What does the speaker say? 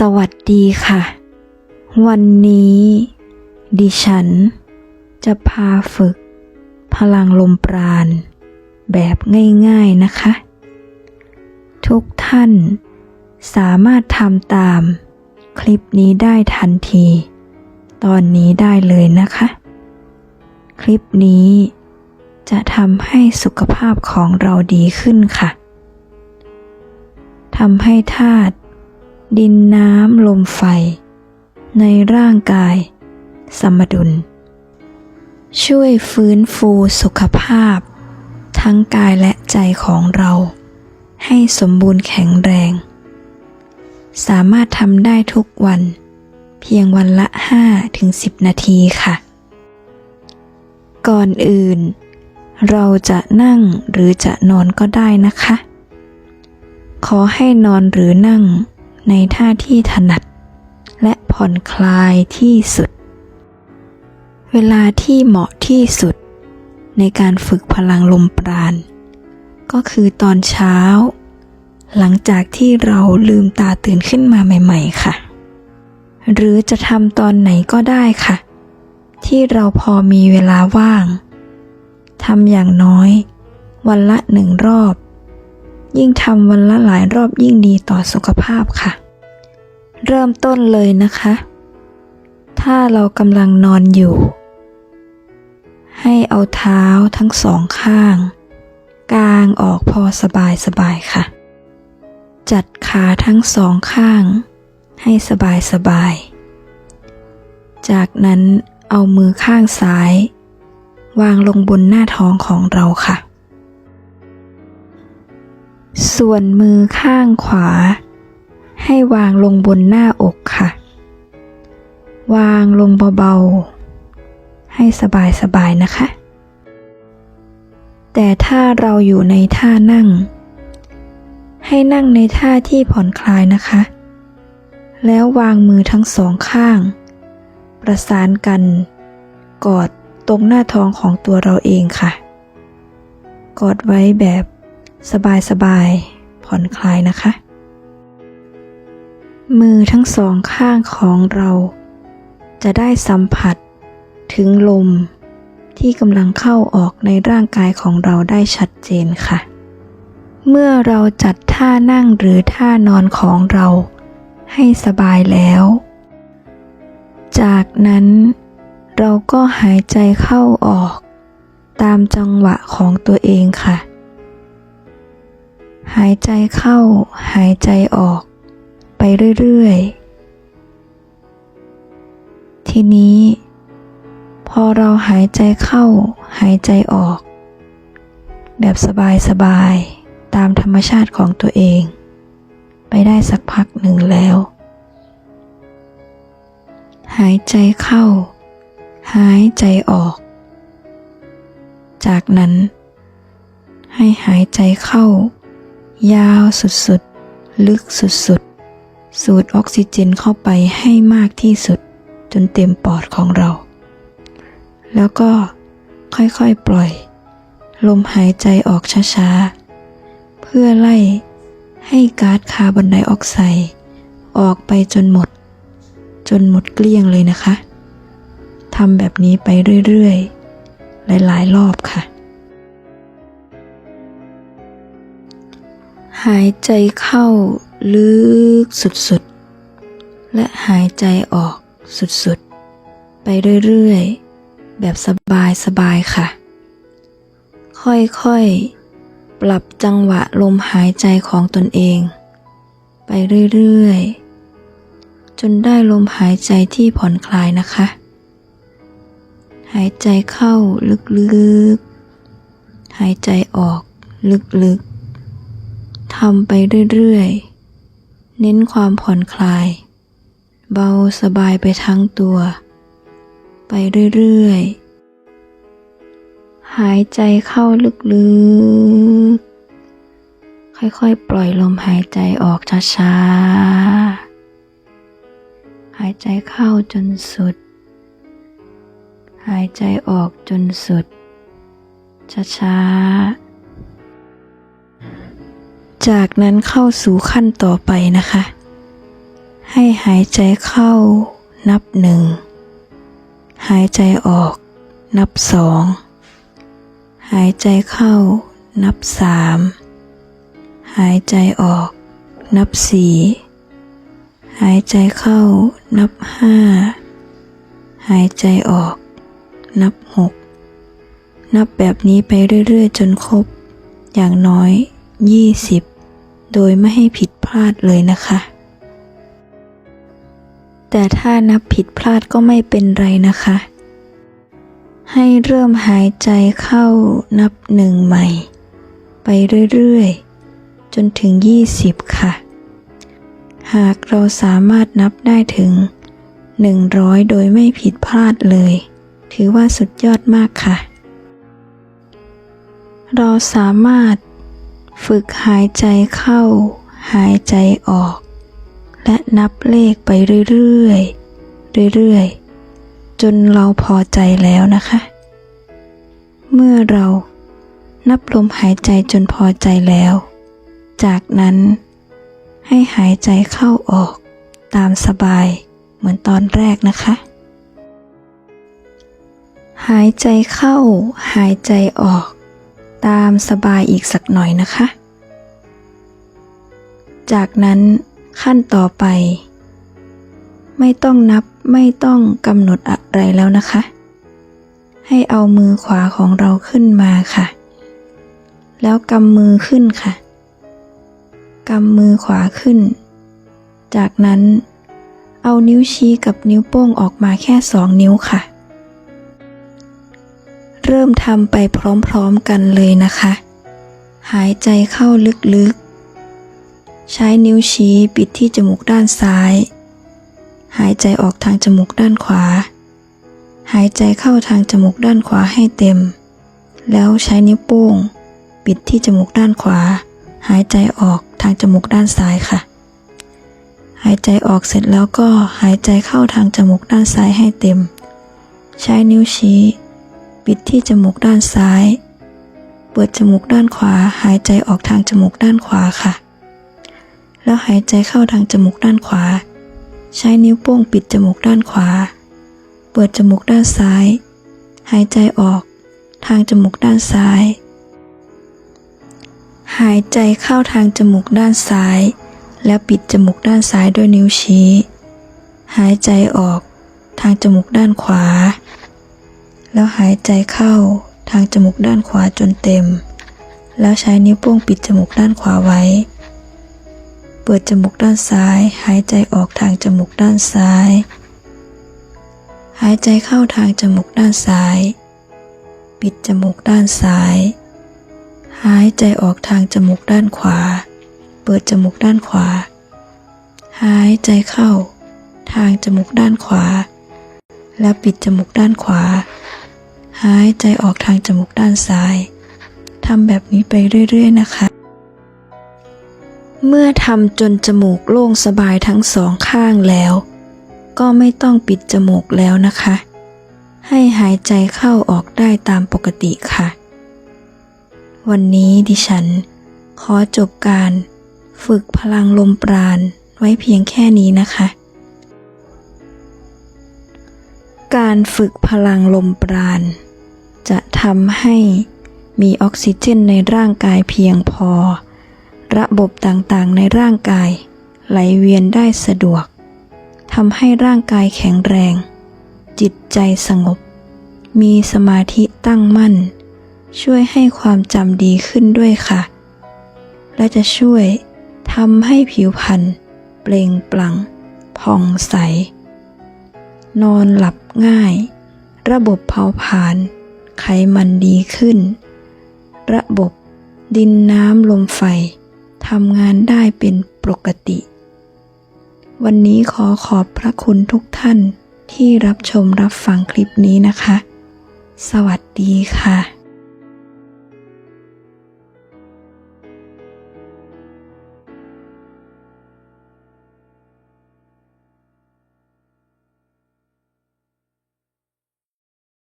สวัสดีค่ะ วันนี้ ดิฉัน จะพาฝึก พลังลมปราณ แบบง่ายๆนะคะ ทุกท่าน สามารถทำตาม คลิปนี้ได้ทันที ตอนนี้ได้เลยนะคะ คลิปนี้ จะทำให้สุขภาพของเราดีขึ้นค่ะทำให้ธาตุ ดินน้ำลมไฟ ในร่างกาย สมดุล ช่วยฟื้นฟูสุขภาพ ทั้งกายและใจของเรา ให้สมบูรณ์แข็งแรง สามารถทำได้ทุกวัน เพียงวันละ 5-10 นาทีค่ะ ก่อนอื่น เราจะนั่งหรือจะนอนก็ได้นะคะ ขอให้นอนหรือนั่ง ในท่าที่ถนัด และผ่อนคลายที่สุด เวลาที่เหมาะที่สุด ในการฝึกพลังลมปราณ ก็คือตอนเช้า หลังจากที่เราลืมตาตื่นขึ้นมาใหม่ ๆ ค่ะ หรือจะทำตอนไหนก็ได้ค่ะ ที่เราพอมีเวลาว่างทำอย่างน้อย วันละหนึ่งรอบ ยิ่งทำวันละหลายรอบยิ่งดีต่อสุขภาพค่ะ เริ่มต้นเลยนะคะ ถ้าเรากำลังนอนอยู่ ให้เอาเท้าทั้งสองข้าง กางออกพอสบายสบายค่ะ จัดขาทั้งสองข้าง ให้สบายสบาย จากนั้นเอามือข้างซ้าย วางลงบนหน้าท้องของเราค่ะ ส่วนมือข้างขวา ให้วางลงบนหน้าอกค่ะ วางลงเบาๆ ให้สบายๆนะคะ แต่ถ้าเราอยู่ในท่านั่ง ให้นั่งในท่าที่ผ่อนคลายนะคะ แล้ววางมือทั้งสองข้าง ประสานกัน กอดตรงหน้าท้องของตัวเราเองค่ะ กอดไว้แบบ สบายๆผ่อนคลายนะคะ มือทั้งสองข้างของเรา จะได้สัมผัสถึงลมที่กำลังเข้าออกในร่างกายของเราได้ชัดเจนค่ะ เมื่อเราจัดท่านั่งหรือท่านอนของเราให้สบายแล้ว จากนั้นเราก็หายใจเข้าออก ตามจังหวะของตัวเองค่ะ หายใจเข้าหายใจออก ไปเรื่อยๆ ทีนี้ พอเราหายใจเข้าหายใจออก แบบสบายๆ ตามธรรมชาติของตัวเอง ไปได้สักพักหนึ่งแล้ว หายใจเข้า หายใจออก จากนั้นให้หายใจเข้า ยาวสุดๆ ลึกสุดๆ สูดออกซิเจนเข้าไปให้มากที่สุด จนเต็มปอดของเรา แล้วก็ค่อยๆปล่อย ลมหายใจออกช้าๆ เพื่อไล่ให้ก๊าซคาร์บอนไดออกไซด์ออกไปจนหมด จนหมดเกลี้ยงเลยนะคะทำแบบนี้ไปเรื่อยๆ หลายๆ รอบค่ะ หายใจเข้าลึกสุดๆ และหายใจออกสุดๆ ไปเรื่อยๆ แบบสบายๆ ค่ะ ค่อยๆ ปรับจังหวะลมหายใจของตนเอง ไปเรื่อยๆ จนได้ลมหายใจที่ผ่อนคลายนะคะ หายใจเข้าลึกๆ หายใจออกลึกๆ ทำไปเรื่อยๆ เน้นความผ่อนคลาย เบาสบายไปทั้งตัว ไปเรื่อยๆ หายใจเข้าลึกๆ ค่อยๆ ปล่อยลมหายใจออกช้าๆ หายใจเข้าจนสุด หายใจออกจนสุด ช้าๆ จากนั้นเข้าสู่ขั้นต่อไปนะคะ ให้หายใจเข้านับหนึ่ง หายใจออก นับสอง หายใจเข้า นับสามหายใจออก นับสี่หายใจเข้า นับห้าหายใจออก นับหกนับแบบนี้ไปเรื่อย ๆ จนครบ อย่างน้อย20 โดยไม่ให้ผิดพลาดเลยนะคะ แต่ถ้านับผิดพลาดก็ไม่เป็นไรนะคะ ให้เริ่มหายใจเข้านับหนึ่งใหม่ ไปเรื่อยๆ จนถึง 20 ค่ะ หากเราสามารถนับได้ถึง 100 โดยไม่ผิดพลาดเลย ถือว่าสุดยอดมากค่ะเราสามารถ ฝึกหายใจเข้า หายใจออก และนับเลขไปเรื่อยๆ เรื่อยๆ จนเราพอใจแล้วนะคะ เมื่อเรานับลมหายใจจนพอใจแล้ว จากนั้นให้หายใจเข้าออกตามสบายเหมือนตอนแรกนะคะ หายใจเข้า หายใจออก ตามสบายอีกสักหน่อยนะคะ จากนั้นขั้นต่อไป ไม่ต้องนับไม่ต้องกำหนดอะไรแล้วนะคะ ให้เอามือขวาของเราขึ้นมาค่ะ แล้วกำมือขึ้นค่ะกำมือขวาขึ้น จากนั้นเอานิ้วชี้กับนิ้วโป้งออกมาแค่สองนิ้วค่ะ ริ่มทำไปพร้อมๆกันเลยนะคะ หายใจเข้าลึกๆ ใช้นิ้วชี้ปิดที่จมูกด้านซ้าย หายใจออกทางจมูกด้านขวา หายใจเข้าทางจมูกด้านขวาให้เต็ม แล้วใช้นิ้วโป้ง ปิดที่จมูกด้านขวา หายใจออกทางจมูกด้านซ้ายค่ะ หายใจออกเสร็จแล้วก็หายใจเข้าทางจมูกด้านซ้ายให้เต็ม ใช้นิ้วชี้ ปิดที่จมูกด้านซ้าย เปิดจมูกด้านขวา หายใจออกทางจมูกด้านขวาค่ะ แล้วหายใจเข้าทางจมูกด้านขวา ใช้นิ้วโป้งปิดจมูกด้านขวา เปิดจมูกด้านซ้าย หายใจออก ทางจมูกด้านซ้าย หายใจเข้าทางจมูกด้านซ้าย แล้วปิดจมูกด้านซ้ายด้วยนิ้วชี้ หายใจออก ทางจมูกด้านขวา แล้วหายใจเข้าทางจมูกด้านขวาจนเต็ม แล้วใช้นิ้วโป้งปิดจมูกด้านขวาไว้ เปิดจมูกด้านซ้าย หายใจออกทางจมูกด้านซ้าย หายใจเข้าทางจมูกด้านซ้าย ปิดจมูกด้านซ้าย หายใจออกทางจมูกด้านขวา เปิดจมูกด้านขวา หายใจเข้า ทางจมูกด้านขวา แล้วปิดจมูกด้านขวา หายใจออกทางจมูกด้านซ้ายทำแบบนี้ไปเรื่อย ๆ นะคะ เมื่อทำจนจมูกโล่งสบายทั้งสองข้างแล้ว ก็ไม่ต้องปิดจมูกแล้วนะคะ ให้หายใจเข้าออกได้ตามปกติค่ะ วันนี้ดิฉัน ขอจบการฝึกพลังลมปราณไว้เพียงแค่นี้นะคะ การฝึกพลังลมปราณ จะทำให้มีออกซิเจนในร่างกายเพียงพอ ระบบต่างๆในร่างกาย ไหลเวียนได้สะดวกทำให้ร่างกายแข็งแรง จิตใจสงบ มีสมาธิตั้งมั่น ช่วยให้ความจำดีขึ้นด้วยค่ะ และจะช่วยทำให้ผิวพรรณเปล่งปลั่งผ่องใส นอนหลับง่าย ระบบเผาผลาญ ไขมันดีขึ้น ระบบดินน้ำลมไฟทำงานได้เป็นปกติ วันนี้ขอขอบพระคุณทุกท่านที่รับชมรับฟังคลิปนี้นะคะ สวัสดีค่ะ